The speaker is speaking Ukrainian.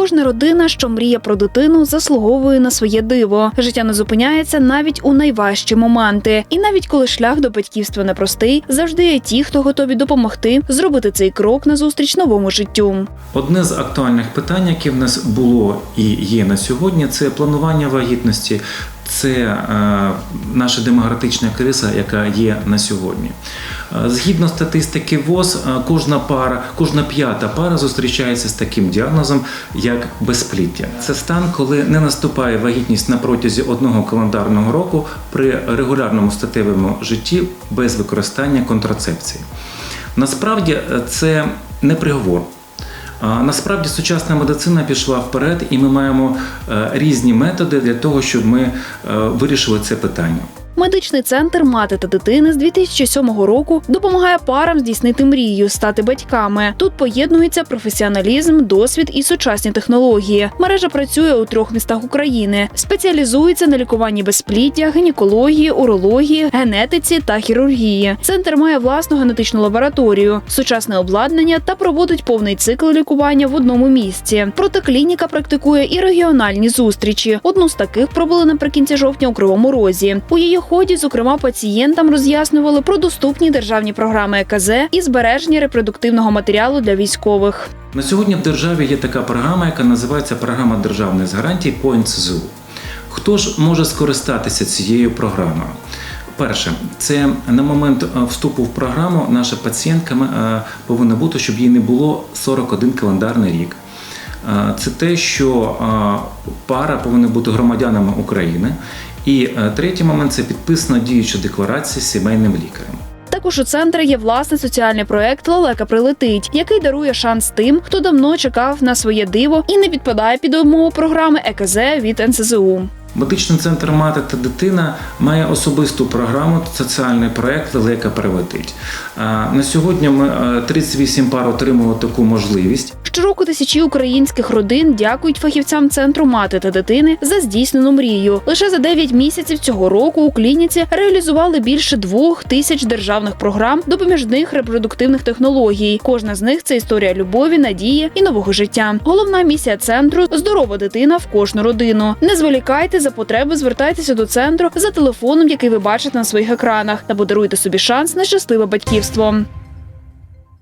Кожна родина, що мріє про дитину, заслуговує на своє диво. Життя не зупиняється навіть у найважчі моменти. І навіть коли шлях до батьківства непростий, завжди є ті, хто готові допомогти зробити цей крок назустріч новому життю. Одне з актуальних питань, яке в нас було і є на сьогодні, це планування вагітності. Це е, наша демографічна криса, яка є на сьогодні. Е, Згідно статистики ВОЗ, е, кожна пара, кожна п'ята пара зустрічається з таким діагнозом, як безпліття. Це стан, коли не наступає вагітність на протязі одного календарного року при регулярному статевому житті без використання контрацепції. Насправді це не приговор. Насправді сучасна медицина пішла вперед, і ми маємо е, різні методи для того, щоб ми е, вирішили це питання. Медичний центр мати та дитини з 2007 року допомагає парам здійснити мрію стати батьками. Тут поєднується професіоналізм, досвід і сучасні технології. Мережа працює у трьох містах України, спеціалізується на лікуванні безпліддя, гінекології, урології, генетиці та хірургії. Центр має власну генетичну лабораторію, сучасне обладнання та проводить повний цикл лікування в одному місці. Проте клініка практикує і регіональні зустрічі. Одну з таких провели наприкінці жовтня у Кривому Розі. У її ході, зокрема, пацієнтам роз'яснювали про доступні державні програми ЕКЗ і збереження репродуктивного матеріалу для військових. На сьогодні в державі є така програма, яка називається Програма державних гарантій по НСЗУ. Хто ж може скористатися цією програмою? Перше, це на момент е, вступу в програму наша пацієнтка е, повинна бути, щоб їй не було 41 календарний рік. Е, Це те, що пара повинна бути громадянами України. І е, третій момент це підписана діюча декларація з сімейним лікарем. Також у центрі є власний соціальний проект Лелека прилетить, який дарує шанс тим, хто давно чекав на своє диво і не підпадає під умову програми ЕКЗ від НСЗУ. Медичний центр мати та дитина має особисту програму, соціальний проект Лелека прилетить. А, На сьогодні ми е, 38 пар отримали таку можливість. Щороку тисячі українських родин дякують фахівцям центру мати та дитини за здійснену мрію. Лише за 9 місяців цього року у клініці реалізували більше двох тисяч державних програм допоміжних репродуктивних технологій. Кожна з них це історія любові, надії і нового життя. Головна місія центру здорова дитина в кожну родину. Не зволікайте за потреби, звертайтеся до центру за телефоном, який ви бачите на своїх екранах, та подаруйте собі шанс на щасливе батьківство.